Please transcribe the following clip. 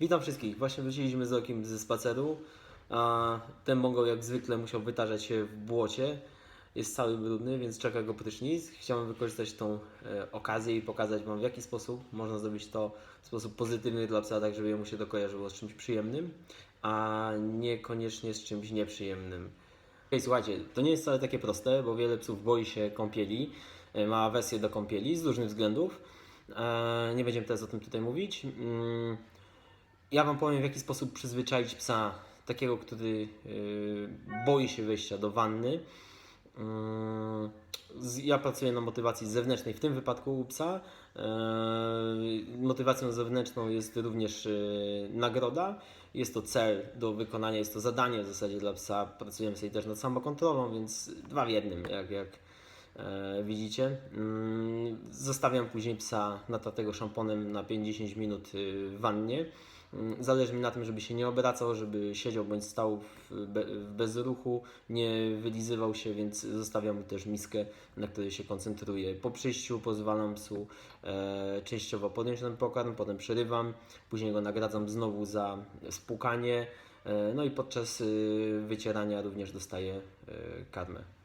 Witam wszystkich. Właśnie wróciliśmy z okiem ze spaceru. Ten mongol jak zwykle musiał wytarzać się w błocie. Jest cały brudny, więc czeka go prysznic. Chciałem wykorzystać tą e, okazję i pokazać Wam w jaki sposób można zrobić to w sposób pozytywny dla psa, tak żeby mu się to kojarzyło z czymś przyjemnym, a niekoniecznie z czymś nieprzyjemnym. Hej, słuchajcie, to nie jest wcale takie proste, bo wiele psów boi się kąpieli, e, ma awersję do kąpieli z różnych względów. E, Nie będziemy teraz o tym tutaj mówić. Mm, ja Wam powiem, w jaki sposób przyzwyczaić psa, takiego, który yy, boi się wejścia do wanny. Z- ja pracuję na motywacji zewnętrznej, w tym wypadku u psa. Yy, motywacją zewnętrzną jest również nagroda. Jest to cel do wykonania, jest to zadanie w zasadzie dla psa. Pracujemy sobie też nad samokontrolą, więc dwa w jednym, jak, jak e, widzicie. Mm, Zostawiam później psa natartego szamponem na 5-10 minut y, w wannie. Mm, Zależy mi na tym, żeby się nie obracał, żeby siedział bądź stał w, be, w bezruchu, nie wylizywał się, więc zostawiam mu też miskę, na której się koncentruję. Po przyjściu pozwalam psu e, częściowo podjąć ten pokarm, potem przerywam, później go nagradzam znowu za spłukanie, e, no i podczas y, wycierania również dostaję e, karmę.